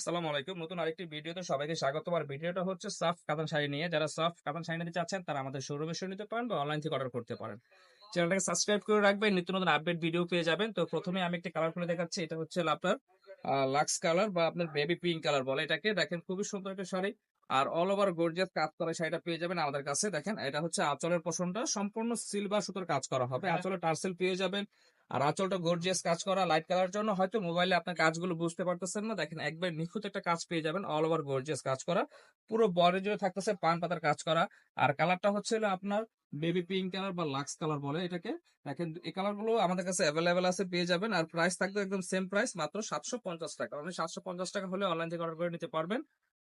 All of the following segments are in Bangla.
আসসালামু আলাইকুম। নতুন আরেকটি ভিডিওতে সবাইকে স্বাগত আর ভিডিওটা হচ্ছে সফট কাতান শাড়ি নিয়ে। যারা সফট কাতান শাড়ি নিতে চাচ্ছেন তারা আমাদের শোরুমে এসে নিতে পারেন বা অনলাইন থেকে অর্ডার করতে পারেন। চ্যানেলটাকে সাবস্ক্রাইব করে রাখবেন। নিত্য নতুন আপডেট ভিডিও পেয়ে যাবেন। তো প্রথমে আমি একটি কালার খুলে দেখাচ্ছি। এটা হচ্ছে আপনার লাক্স কালার বা আপনার বেবি পিঙ্ক কালার বলে এটাকে। দেখেন খুবই সুন্দর একটা শাড়ি। আর অল ওভার গর্জিয়াস কাজ করা শাড়িটা পেয়ে যাবেন আমাদের কাছে। দেখেন এটা হচ্ছে আঁচলের পোষণটা সম্পূর্ণ সিলভার সুতোর কাজ করা হবে। আঁচলে টার্সেল পেয়ে যাবেন। আর আঁচলটা গর্জিয়াস কাজ করা লাইট কালার জন্য হয়তো মোবাইলে আপনার কাজগুলো বুঝতে পারতেছেন না। দেখেন, একবার নিখুঁত একটা কাজ পেয়ে যাবেন অল ওভার গর্জিয়াস কাজ করা। পুরো বডি জুড়ে থাকতেছে পান পাতার কাজ করা। আর কালারটা হচ্ছে আপনার বেবি পিঙ্ক কালার বা লাক্স কালার বলে এটাকে। দেখেন, এই কালারগুলো আমাদের কাছে অ্যাভেলেবেল আছে, পেয়ে যাবেন। আর প্রাইস থাকবে একদম সেম প্রাইস মাত্র সাতশো পঞ্চাশ টাকা। আপনি সাতশো পঞ্চাশ টাকা হলে অনলাইন থেকে অর্ডার করে নিতে পারবেন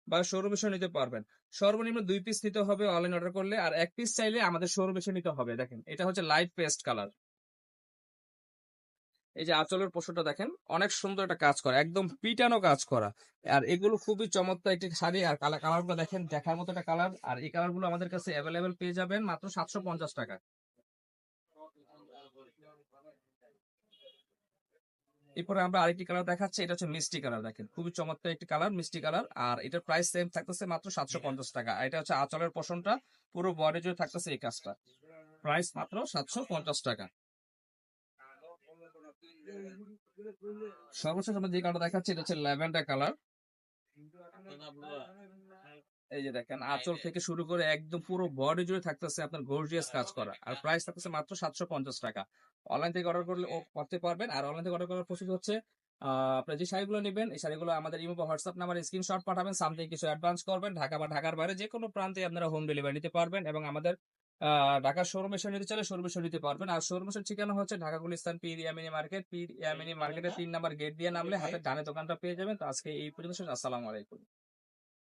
বা এসে নিতে পারবেন। সর্বনিম্ন দুই পিস নিতে হবে অনলাইন অর্ডার করলে। আর এক পিস চাইলে আমাদের এসে নিতে হবে। দেখেন, এটা হচ্ছে লাইট পেস্ট কালার এই যে আঁচলের পশুটা দেখেন, অনেক সুন্দর একটা কাজ করা, একদম পিটানো কাজ করা। আর এগুলো খুবই চমৎকার একটি শাড়ি, আর কালার কালারগুলো দেখেন, দেখার মতো একটা কালার, আর এই কালারগুলো আমাদের কাছে অ্যাভেলেবেল পেয়ে যাবেন মাত্র সাতশো পঞ্চাশ টাকা। এরপরে আমরা আরেকটি কালার দেখাচ্ছি, এটা হচ্ছে মিষ্টি কালার দেখেন, খুবই চমৎকার একটি কালার, মিষ্টি কালার, আর এটার প্রাইস সেম থাকতেছে মাত্র সাতশো পঞ্চাশ টাকা। এটা হচ্ছে আঁচলের পোষণটা পুরো বডি জুড়ে থাকতেছে এই কাজটা। প্রাইস মাত্র সাতশো পঞ্চাশ টাকা। সর্বশেষ আমরা যে কালারটা দেখাচ্ছি এটা হচ্ছে ল্যাভেন্ডার কালার এই যে দেখেন আঁচল থেকে শুরু করে একদম পুরো বডি জুড়ে থাকতেছে আপনার গর্জিয়াস কাজ করা। আর প্রাইস থাকতেছে মাত্র সাতশো পঞ্চাশ টাকা। অনলাইন থেকে অর্ডার করলে করতে পারবেন। আর অনলাইন থেকে অর্ডার করার প্রসেস হচ্ছে আপনার যে শাড়িগুলো নেবেন এই শাড়িগুলো আমাদের ইমো বা হোয়াটসঅ্যাপ নাম্বার স্ক্রিনশট পাঠাবেন। সামথিং কিছু অ্যাডভান্স করবেন। ঢাকা বা ঢাকার বাইরে যে কোনো প্রান্তে আপনারা হোম ডেলিভারি নিতে পারবেন এবং আমাদের আহ, ঢাকার শোরুম এসে নিতে চাইলে শোরুম এসে নিতে পারবেন। আর শোরুম এসে ঠিকানা হচ্ছে ঢাকা গুলিস্তান পীর ইয়ামিনী মার্কেট। পীর ইয়ামিনী মার্কেটের তিন নাম্বার গেট দিয়ে নামলে হাতের ডানে দোকানটা পেয়ে যাবেন। তো আজকে এই পর্যন্ত আসসালামু আলাইকুম।